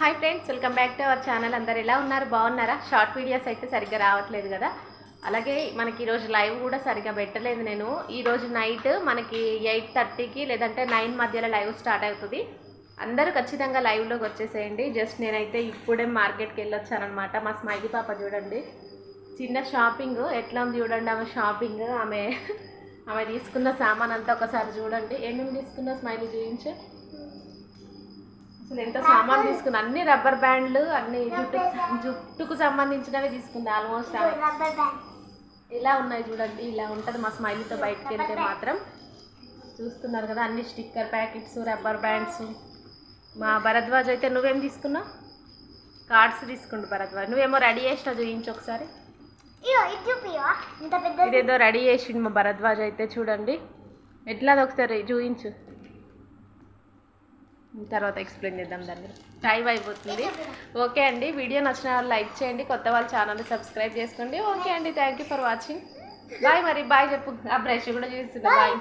Hi friends welcome back to our channel అందరు ఎలా ఉన్నారు? బాగున్నారా? షార్ట్ వీడియోస్ అయితే సరిగ్గా రావట్లేదు కదా? అలాగే మనకి ఈరోజు లైవ్ కూడా సరిగ్గా పెట్టలేదు నేను. ఈరోజు నైట్ మనకి ఎయిట్ థర్టీకి లేదంటే నైన్ మధ్యలో లైవ్ స్టార్ట్ అవుతుంది. అందరూ ఖచ్చితంగా లైవ్లోకి వచ్చేసేయండి. జస్ట్ నేనైతే ఇప్పుడే మార్కెట్కి వెళ్ళొచ్చానమాట మా స్మైలీ పాప చూడండి. చిన్న షాపింగ్ ఎట్లా ఉంది చూడండి ఆమె షాపింగ్ ఆమె ఆమె తీసుకున్న సామాన్ అంతా ఒకసారి చూడండి. ఏమేమి తీసుకున్నా స్మైలీ చూపించే అసలు ఎంత సామాన్ తీసుకున్నా? అన్ని రబ్బర్ బ్యాండ్లు అన్ని జుట్టు జుట్టుకు సంబంధించినవి తీసుకుంది ఆల్మోస్ట్ ఇలా ఉన్నాయి చూడండి ఇలా ఉంటుంది మా స్మైలీతో బయటకు వెళ్తే మాత్రం. చూస్తున్నారు కదా అన్ని స్టిక్కర్ ప్యాకెట్స్ రబ్బర్ బ్యాండ్స్ మా భరద్వాజ్ అయితే నువ్వేం తీసుకున్నావు? కార్డ్స్ తీసుకుంటు భరద్వాజ్. నువ్వేమో రెడీ చేసినా చూపించు ఒకసారి. ఇదేదో రెడీ చేసిండు మా భరద్వాజ్ అయితే చూడండి. ఎట్లా అది ఒకసారి చూపించు తర్వాత ఎక్స్ప్లెయిన్ చేద్దాం దాన్ని టైం అయిపోతుంది. ఓకే అండి. వీడియో నచ్చిన వాళ్ళు లైక్ చేయండి. కొత్త వాళ్ళ ఛానల్ని సబ్స్క్రైబ్ చేసుకోండి. ఓకే అండి. Thank you for watching bye మరి. బాయ్ చెప్పు. ఆ బ్రష్ కూడా చూస్తున్నా బాయ్